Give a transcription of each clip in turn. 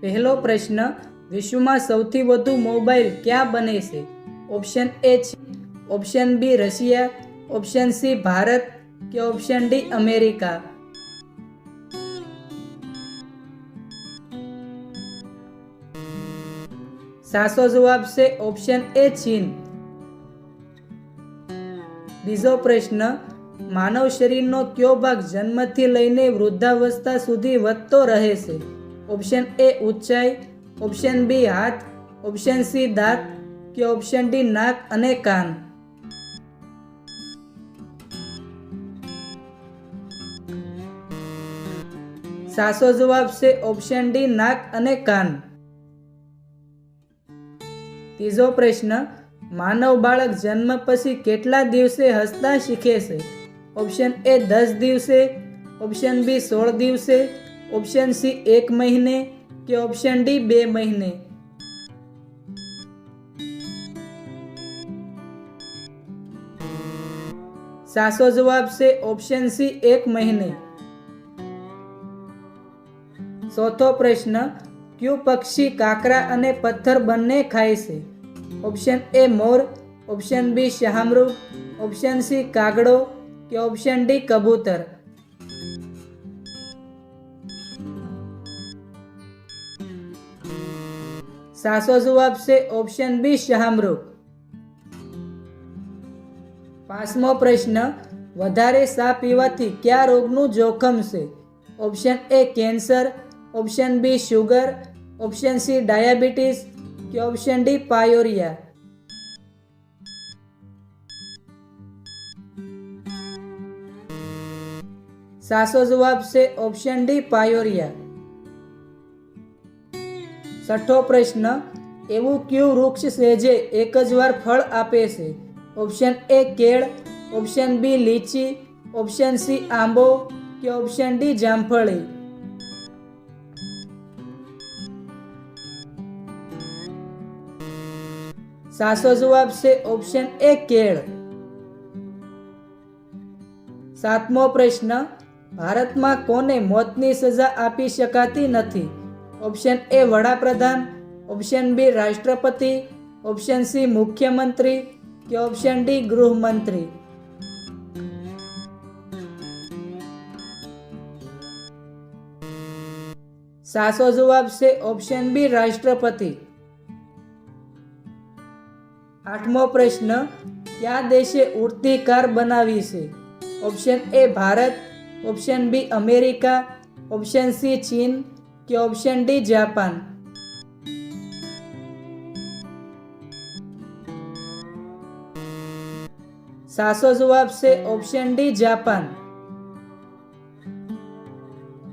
પહેલો પ્રશ્ન, વિશ્વમાં સૌથી વધુ મોબાઈલ ક્યાં બને છે? ઓપ્શન એ છે, option B Russia, option C Bharat કે ઓપ્શન ડી અમેરિકા. સાચો જવાબ છે ઓપ્શન એ ચીન. બીજો પ્રશ્ન, માનવ શરીરનો કયો ભાગ જન્મથી લઈને વૃદ્ધાવસ્થા સુધી વધતો રહે છે? ઓપ્શન એ ઊંચાઈ, ઓપ્શન બી હાથ, ઓપ્શન સી દાંત કે ઓપ્શન ડી નાક અને કાન. સાચો જવાબ છે ઓપ્શન ડી નાક અને કાન. ત્રીજો પ્રશ્ન, માનવ બાળક જન્મ પછી કેટલા દિવસે હસતા શીખે છે? ઓપ્શન એ દસ દિવસે, ઓપ્શન બી સોળ દિવસે ઓપ્શન સી એક મહિને કે ઓપ્શન ડી બે મહિને સાચો જવાબ છે ઓપ્શન સી એક મહિને ચોથો પ્રશ્ન કયું પક્ષી કાકરા અને પથ્થર બંને ખાય છે? ઓપ્શન એ મોર. ઓપ્શન બી શાહમૃગ ઓપ્શન સી કાગડો. કે ઓપ્શન ડી કબૂતર. સાચો જવાબ છે ઓપ્શન બી શાહમૃગ. પાંચમો પ્રશ્ન, વધારે સા પીવાથી કયા રોગનું જોખમ છે? Option A cancer. Option B sugar option C diabetes કે ઓપ્શન ડી પાયોરિયા. સાચો જવાબ છે ઓપ્શન ડી પાયોરિયા. છઠ્ઠો પ્રશ્ન, એવું કયું વૃક્ષ છે જે એક જ વાર ફળ આપે છે? ઓપ્શન એ કેળ ઓપ્શન બી લીચી ઓપ્શન સી આંબો કે ઓપ્શન ડી જામફળી? સાચો જવાબ છે ઓપ્શન એ કેળ. સાતમો પ્રશ્ન, ભારતમાં કોને મોતની સજા આપી શકાતી નથી? ઓપ્શન એ વડાપ્રધાન ઓપ્શન બી રાષ્ટ્રપતિ ઓપ્શન સી મુખ્યમંત્રી કે ઓપ્શન ડી ગૃહમંત્રી સાચો જવાબ છે ઓપ્શન બી રાષ્ટ્રપતિ આઠમો પ્રશ્ન કયા દેશે ઉડતી કાર બનાવી છે option A Bharat option B America option C ચીન કે ઓપ્શન ડી જાપાન સાચો જવાબ છે ઓપ્શન ડી જાપાન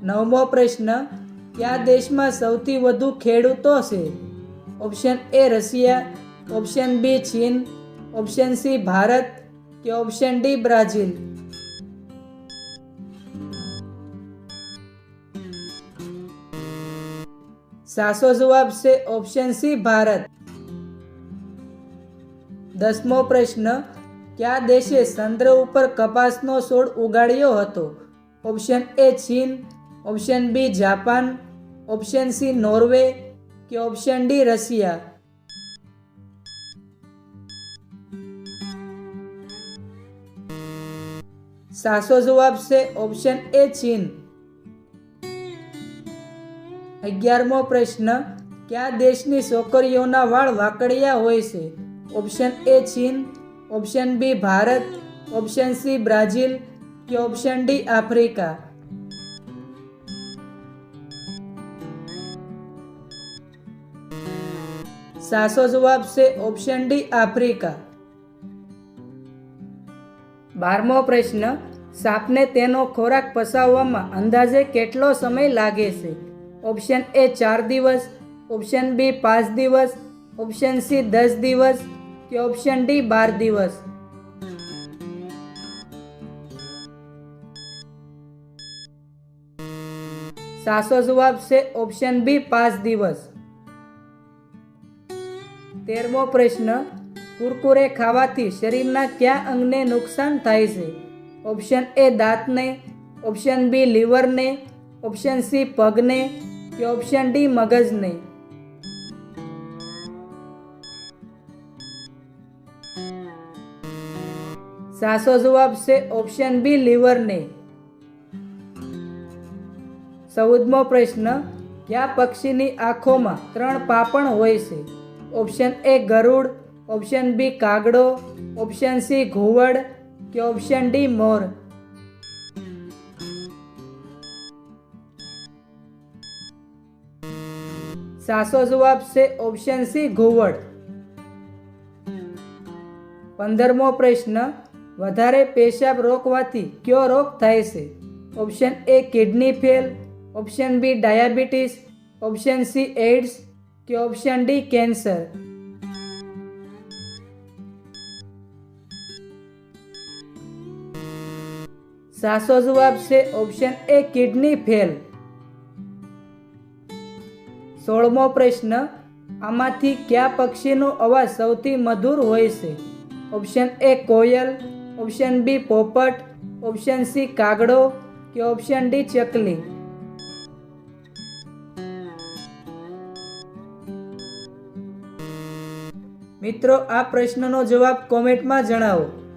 નવમો પ્રશ્ન, કયા દેશમાં સૌથી વધુ ખેડૂતો છે? Option A Russia option B ચીન ઓપ્શન સી ભારત. કે ઓપ્શન ડી બ્રાઝિલ સાચો જવાબ છે ઓપ્શન સી ભારત. દસમો પ્રશ્ન, કયા દેશે ચંદ્ર ઉપર કપાસનો છોડ ઉગાડ્યો હતો? ઓપ્શન એ ચીન. Option B Japan. Option C Norway કે ઓપ્શન ડી રશિયા? સાચો જવાબ છે ઓપ્શન એ ચીન. અગિયારમો પ્રશ્ન, કયા દેશની છોકરીઓના વાળ વાકડિયા હોય છે? ઓપ્શન એ ચીન. Option B Bharat. Option C Brazil. કે ઓપ્શન ડી આફ્રિકા. સાચો જવાબ છે ઓપ્શન ડી આફ્રિકા. બારમો પ્રશ્ન, સાપને તેનો ખોરાક પસાવવામાં અંદાજે કેટલો સમય લાગે છે? ઓપ્શન એ ચાર દિવસ. ઓપ્શન બી પાંચ દિવસ. ઓપ્શન સી દસ દિવસ. કે ઓપ્શન ડી બાર દિવસ. સાચો જવાબ છે ઓપ્શન બી પાંચ દિવસ. તેરમો પ્રશ્ન, કુરકુરે ખાવાથી શરીરના કયા અંગને નુકસાન થાય છે? ઓપ્શન એ દાંતને. ઓપ્શન બી લીવરને. ઓપ્શન સી પગને. કે ઓપ્શન ડી નહીં. સાસો જવાબ છે ઓપ્શન બી લીવરને ચૌદમો પ્રશ્ન, કયા પક્ષીની આંખોમાં ત્રણ પાપણ હોય છે? ઓપ્શન એ ગરુડ ઓપ્શન બી કાગડો ઓપ્શન સી ઘુવડ કે ઓપ્શન ડી મોર? સાચો જવાબ છે ઓપ્શન સી ઘોવડ. પંદરમો પ્રશ્ન, વધારે પેશાબ રોકવાથી કયો રોગ થાય છે? Option A kidney fail option B diabetes option C AIDS કે ઓપ્શન ડી કેન્સર સાચો જવાબ છે ઓપ્શન એ કિડની ફેલ સોળમો પ્રશ્ન, આમાંથી કયા પક્ષીનો અવાજ સૌથી મધુર હોય છે? ઓપ્શન એ કોયલ, ઓપ્શન બી પોપટ, ઓપ્શન સી કાગડો કે ઓપ્શન ડી ચકલી. મિત્રો, આ પ્રશ્નનો જવાબ કોમેન્ટમાં જણાવો.